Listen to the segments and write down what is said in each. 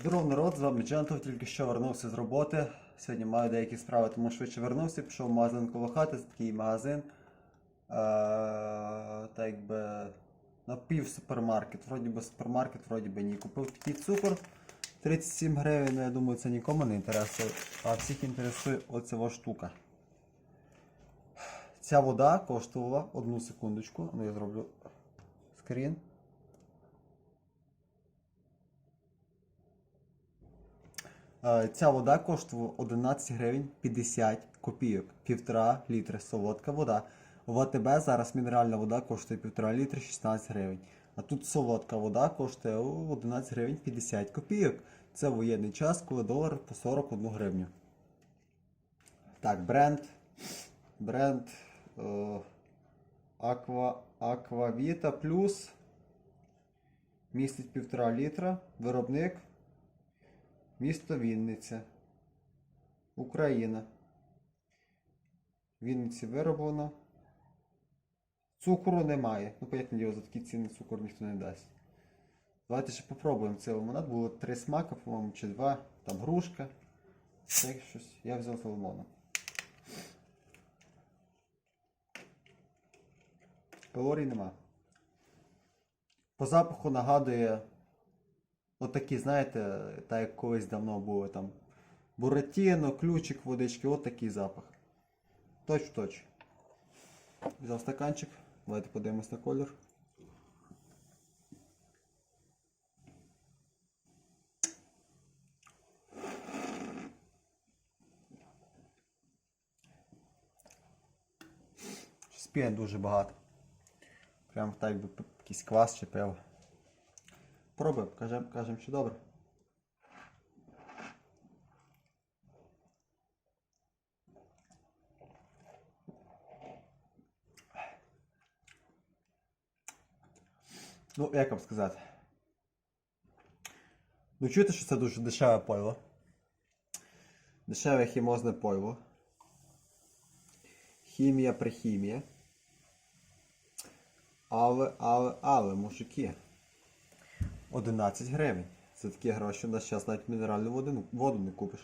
Здоров народ, з вами Джентов, тільки що вернувся з роботи. Сьогодні маю деякі справи, тому швидше вернувся, пішов в магазин коло це такий магазин. Е, так якби напів супермаркет. Вроді би супермаркет, вроді би ні. Купив такий цукор. 37 гривень, ну, я думаю, це нікому не інтересує. А всіх інтересує оця штука. Ця вода коштувала одну секундочку. Ну я зроблю скрін. Ця вода коштувала 11 гривень 50 копійок, півтора літри солодка вода. В АТБ зараз мінеральна вода коштує півтора літри 16 гривень. А тут солодка вода коштує 11 гривень 50 копійок. Це воєнний час, коли долар по 41 гривню. Так, бренд. Бренд е, Aqua, Aquavita Plus. Містить півтора літра. Виробник Місто Вінниця. Україна. Вінниці вироблено. Цукру немає. Ну, понятне діло, за такі ціни цукор ніхто не дасть. Давайте ще попробуємо цей лимонад. Було три смака, по-моєму, чи два. Там грушка. Ще щось. Я взяв з лимоном. Калорій нема. По запаху нагадує Отакі, знаєте, так як колись давно було там. Буратіно, ключик, водички, от такий запах. Точ в точ. Взяв стаканчик. Давайте подивимось на колір. П'є дуже багато. Прям так п- якийсь квас чи пиво. Пробуємо, кажемо, кажем, що добре. Ну, як вам сказати? Ну, чуєте, що це дуже дешеве пойло. Дешеве хімозне пойло. Хімія при хімія. Але, але, але, мужики. 11 гривень. Це такі гроші, на зараз навіть мінеральну воду, воду не купиш.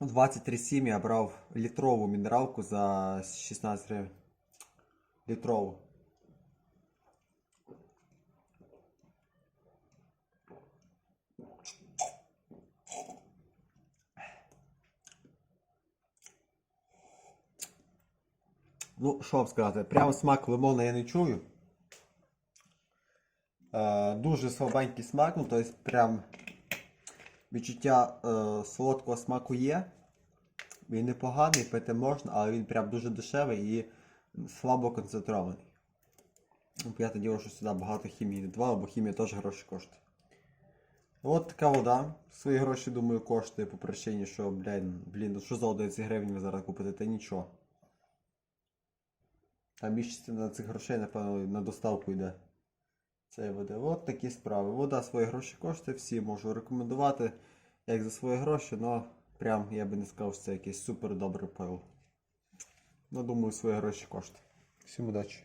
23,7 я брав літрову мінералку за 16 гривень. Літрову. Ну, що вам сказати, прямо смак лимона я не чую. Е, дуже слабенький смак, ну тобто прям відчуття е, солодкого смаку є. Він непоганий, пити можна, але він прям дуже дешевий і слабо концентрований. Ну, Понятне діло, що сюди багато хімії не давали, бо хімія теж гроші коштує. От така вода. Свої гроші, думаю, коштує по причині, що, блін, блін, ну що за 11 гривень ви зараз купите, та нічого. А більшість на цих грошей, напевно, на доставку йде. Це води. От такі справи. Вода свої гроші коштує, всі можу рекомендувати, як за свої гроші, але прям я би не сказав, що це якийсь супер добрий пиво. Ну, думаю, свої гроші коштує. Всім удачі.